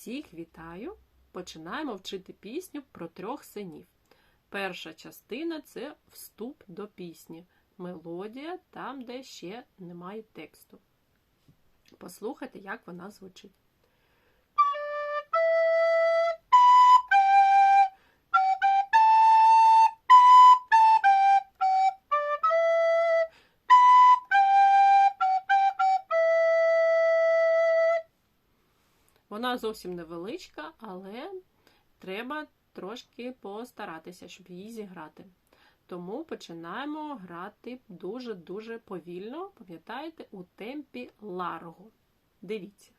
Всіх вітаю! Починаємо вчити пісню про трьох синів. Перша частина це вступ до пісні, мелодія там, де ще немає тексту. Послухайте, як вона звучить. Вона зовсім невеличка, але треба трошки постаратися, щоб її зіграти. Тому починаємо грати дуже-дуже повільно, пам'ятаєте, у темпі ларго. Дивіться.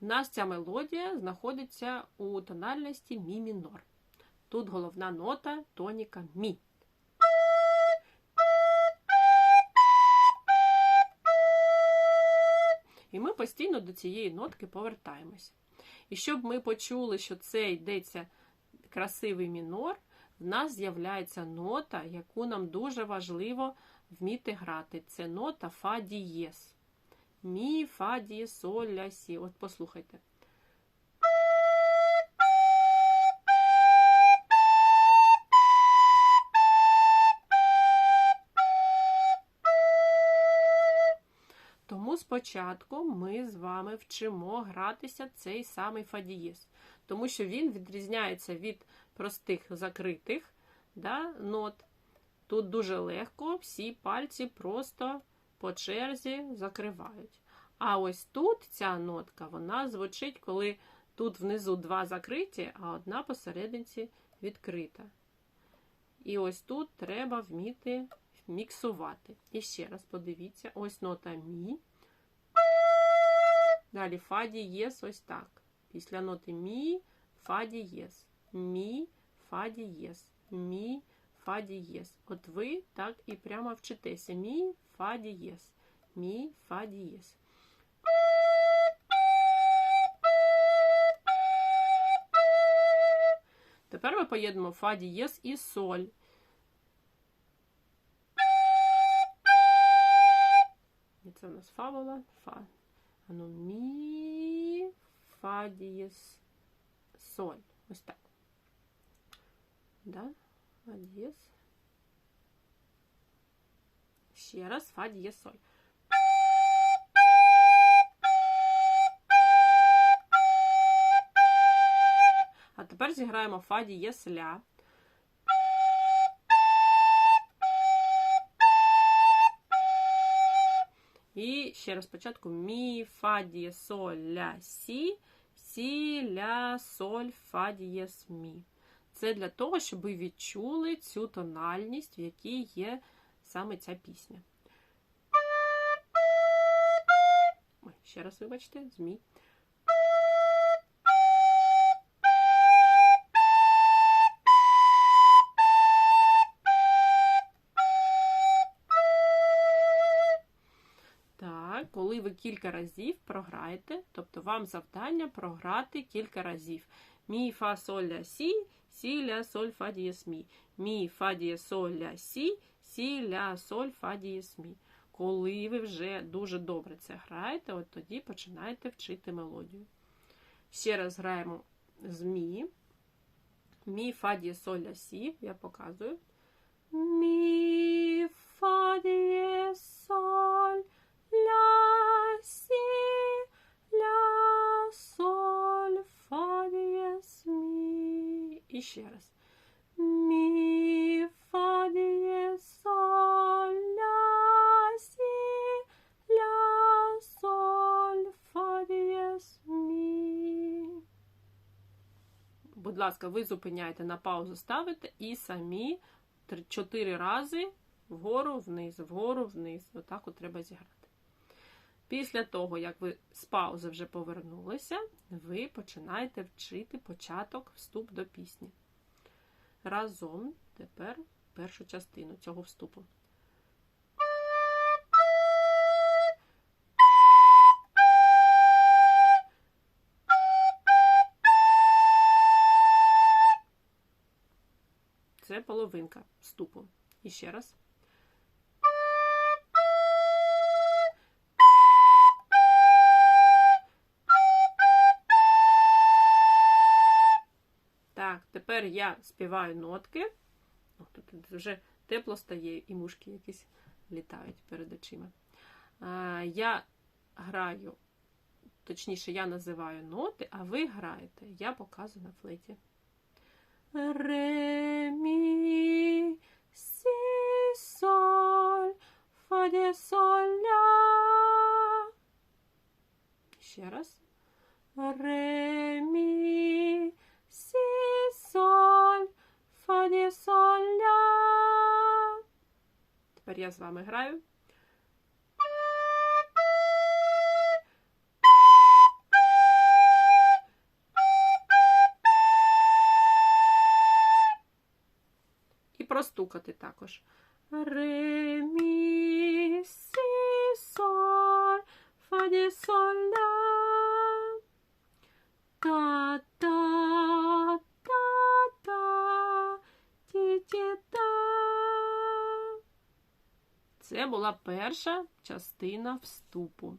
У нас ця мелодія знаходиться у тональності мі мінор. Тут головна нота тоніка мі. І ми постійно до цієї нотки повертаємося. І щоб ми почули, що це йдеться красивий мінор, в нас з'являється нота, яку нам дуже важливо вміти грати. Це нота фа дієс. Мі, фа, ді, соль, ля, сі. От послухайте. Тому спочатку ми з вами вчимо гратися цей самий фадієс, тому що він відрізняється від простих закритих да, нот. Тут дуже легко всі пальці просто по черзі закривають. А ось тут ця нотка, вона звучить, коли тут внизу два закриті, а одна посерединці відкрита. І ось тут треба вміти міксувати. І ще раз подивіться, ось нота Мі. Далі фа дієс ось так. Після ноти Мі, фа дієс. Мі, фа дієс. Мі, фа дієс. От ви так і прямо вчитеся. Мі, фа дієс. Мі, фа дієс. Тепер ми поєднуємо фа дієс і соль. І це в нас фа була. Фа. Ану, мі, фа дієс, соль. Ось так. Да? Фа дієс. Ще раз фа дієс, соль. А тепер зіграємо фа дієс ля. І ще раз спочатку мі, фа дієс, соль, ля, сі, сі, ля, соль, фа дієс, мі. Це для того, щоб ви відчули цю тональність, в якій є саме ця пісня. Ой, ще раз вибачте, змій. Коли ви кілька разів програєте, тобто вам завдання програти кілька разів. Мі, фа, соль, ля, сі, сі, ля, соль, фа, дієс, мі. Мі, фа, дієс, соль, ля, сі, сі, ля, соль, фа, дієс, мі. Коли ви вже дуже добре це граєте, от тоді починаєте вчити мелодію. Ще раз граємо з мі. Мі, фа, дієс, соль, ля, сі. Я показую. Мі, фа, дієс, І ще раз. Мі, фа, дієс, соль, ля, сі, ля, соль, фа, дієс, мі. Будь ласка, ви зупиняєте на паузу, ставите і самі 4 рази вгору, вниз, вгору, вниз. Отак от треба зіграти. Після того, як ви з паузи вже повернулися, ви починаєте вчити початок вступ до пісні. Разом тепер першу частину цього вступу. Це половинка вступу. І ще раз. Так, тепер я співаю нотки. Тут вже тепло стає і мушки якісь літають перед очима. Я граю, точніше, я називаю ноти, а ви граєте. Я показую на флейті. Ре, мі, сі, соль, фа, ді, соль, ля. Ще раз. Ре, мі, сі, Тепер я з вами граю. І простукати також. Ре, мі, сі, соль, фа, соль, ля. Та, та, Це була перша частина вступу.